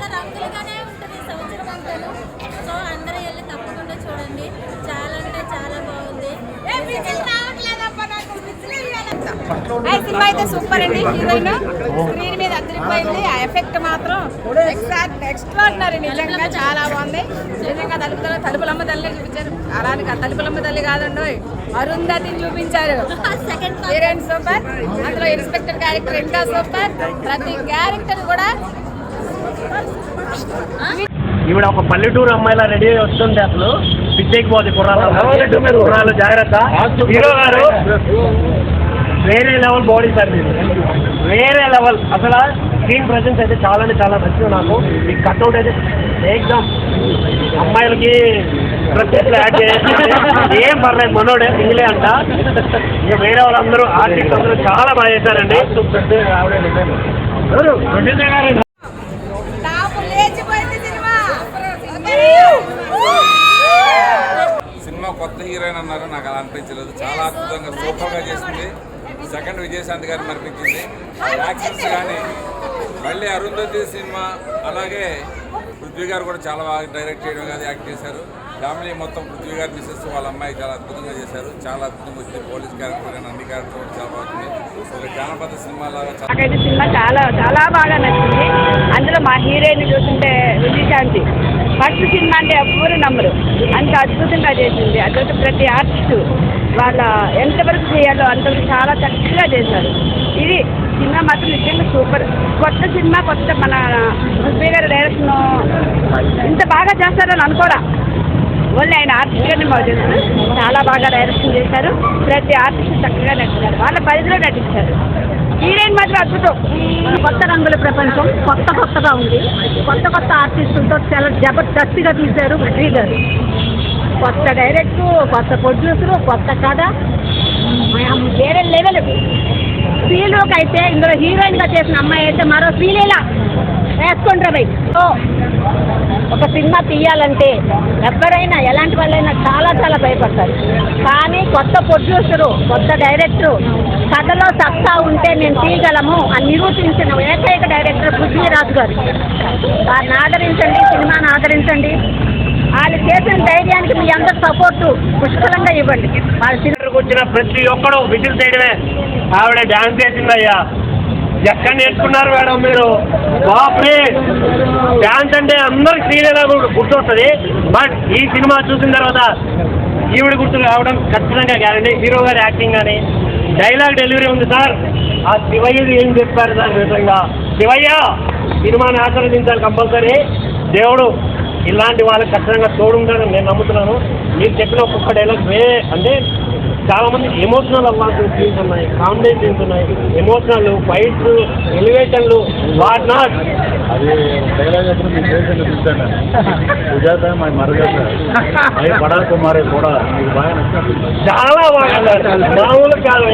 చాలా రంగులుగానే ఉంటుంది సంవత్సరం అంతాను. సో అందరూ వెళ్ళి తప్పకుండా చూడండి. చాలా అంటే చాలా బాగుంది. అయితే సూపర్ అండి హీరోయిన్. స్క్రీన్ మీద అదిరిపోయింది ఆ ఎఫెక్ట్ మాత్రం ఎక్స్ట్రాడినరీ నిజంగా చాలా బాగుంది. నిజంగా తలుపుల తలుపులమ్మ తల్లి చూపించారు. అలానే తలుపులమ్మ తల్లి కాదండి అరుంధతిని చూపించారు. Heroine super. అందులో ఇన్స్పెక్టర్ క్యారెక్టర్ ఇంకా సూపర్. ప్రతి క్యారెక్టర్ కూడా ఈవిడ ఒక పల్లెటూరు అమ్మాయిలా రెడీ అయి వస్తుంటే అసలు పిచ్చేకి పోతే కుర్రాలు కుర్రాలు జాగ్రత్త. హీరో గారు వేరే లెవెల్ బాడీ సార్ మీరు. వేరే లెవెల్. అసలు స్క్రీన్ ప్రెసెన్స్ అయితే చాలా అంటే చాలా నచ్చింది నాకు. ఈ కట్అవుట్ అయితే ఏకదం అమ్మాయిలకి ప్రత్యేకలు యాడ్ చేయాలి ఏం పర్లేదు మనోడే సింగిలే అంట. ఇక వేరే వాళ్ళందరూ ఆర్టిస్ట్ అందరూ చాలా బాగా చేశారండి ఎవరు? ప్రొడ్యూసర్ గారు టాపు లేచిపోయింది సినిమా సినిమా కొత్త అన్నారు నాకు అలా అనిపించలేదు. చాలా అద్భుతంగా సూపర్గా చేసింది. సెకండ్ విజయశాంతి గారిని అనిపించింది యాక్షన్స్ కానీ మళ్ళీ అరుంధతి సినిమా అలాగే పృథ్వీ గారు కూడా చాలా బాగా డైరెక్ట్ చేయడం కానీ యాక్ట్ చేశారు. ఫ్యామిలీ మొత్తం పృథ్వీ గారు మిసెస్ వాళ్ళ అమ్మాయి చాలా అద్భుతంగా చేశారు. చాలా అద్భుతంగా వచ్చింది. పోలీస్ క్యారెక్టర్ కానీ అన్ని క్యారెక్టర్ కూడా చాలా బాగుంది ఒక జానపద సినిమా లాగా చాలా సినిమా చాలా చాలా బాగా నచ్చింది. అందులో మా హీరోయిన్ చూస్తుంటే విజయశాంతి. ఫస్ట్ సినిమా అంటే ఎవ్వరు నమ్మరు. అంత అద్భుతంగా చేసింది. అదొక ప్రతి ఆర్టిస్ట్ వాళ్ళ ఎంతవరకు చేయాలో అంతవరకు చాలా చక్కగా చేశారు. ఇది సినిమా మాత్రం నిజంగా సూపర్. కొత్త సినిమా కొత్త మన హుస్బీ గారి డైరెక్షన్ ఇంత బాగా చేస్తారని అనుకోరా. ఓన్లీ ఆయన ఆర్టిస్ట్గానే మాకు తెలుసు. చాలా బాగా డైరెక్షన్ చేశారు. ప్రతి ఆర్టిస్ట్ చక్కగా నటించారు. వాళ్ళ పరిధిలో నటించారు. హీరోయిన్ మాత్రం అద్భుతం. కొత్త రంగుల ప్రపంచం కొత్త కొత్తగా ఉంది. కొత్త కొత్త ఆర్టిస్టులతో చాలా జబర్దస్తిగా తీశారు పృథ్వీ గారు కొత్త డైరెక్ట్ కొత్త ప్రొడ్యూసరు కొత్త కథ. వేరే లెవెల్. శ్రీలోకి అయితే ఇందులో హీరోయిన్గా చేసిన అమ్మాయి అయితే మరో ఫీల్ ఎలా? వేసుకుంటారు బై సో ఒక సినిమా తీయాలంటే ఎవరైనా ఎలాంటి వాళ్ళైనా చాలా చాలా భయపడతారు. కానీ కొత్త ప్రొడ్యూసరు కొత్త డైరెక్టరు కథలో సత్తా ఉంటే మేము తీయగలము అని నిరూపించిన ఏకైక డైరెక్టర్ పృథ్వీరాజు గారు. వారిని ఆదరించండి సినిమాను ఆదరించండి. వాళ్ళు చేసిన ధైర్యానికి మీ అందరు సపోర్టు పుష్కలంగా ఇవ్వండి. వాళ్ళ సినిమా వచ్చిన ప్రతి ఒక్కడు విజిల్ చేయడమే. ఆవిడ డాన్స్ చేసిందయ్యా. ఎక్కడ నేర్చుకున్నారు మేడం మీరు? బాప్రే! డాన్స్ అంటే అందరికి శ్రీలీల గుర్తొస్తుంది. బట్ ఈ సినిమా చూసిన తర్వాత ఈవిడ గుర్తు రావడం ఖచ్చితంగా గ్యారంటీ. హీరో గారి యాక్టింగ్ కానీ డైలాగ్ డెలివరీ ఉంది సార్. ఆ శివయ్యది ఏం చెప్పారు సార్ నిజంగా? శివయ్య సినిమాని ఆశీర్వదించాలి కంపల్సరీ. దేవుడు ఇలాంటి వాళ్ళకి ఖచ్చితంగా తోడుంటాడని నేను నమ్ముతున్నాను. మీరు చెప్పిన ఒక్కొక్క డైలాగ్ వే అంటే చాలా మంది ఎమోషనల్ అవ్వాల్సిన సీన్స్ ఉన్నాయి కామెడీ సీన్స్ ఉన్నాయి. ఎమోషనల్ ఫైట్స్ ఎలివేషన్లు వాట్ నాట్ అది డైలాగ్ స్టేషన్లో చూశాను? సుజాత మా మరగాత. అవి పడా కుమారే కూడా. మీకు బాగా చాలా బాగా మామూలు కాదు.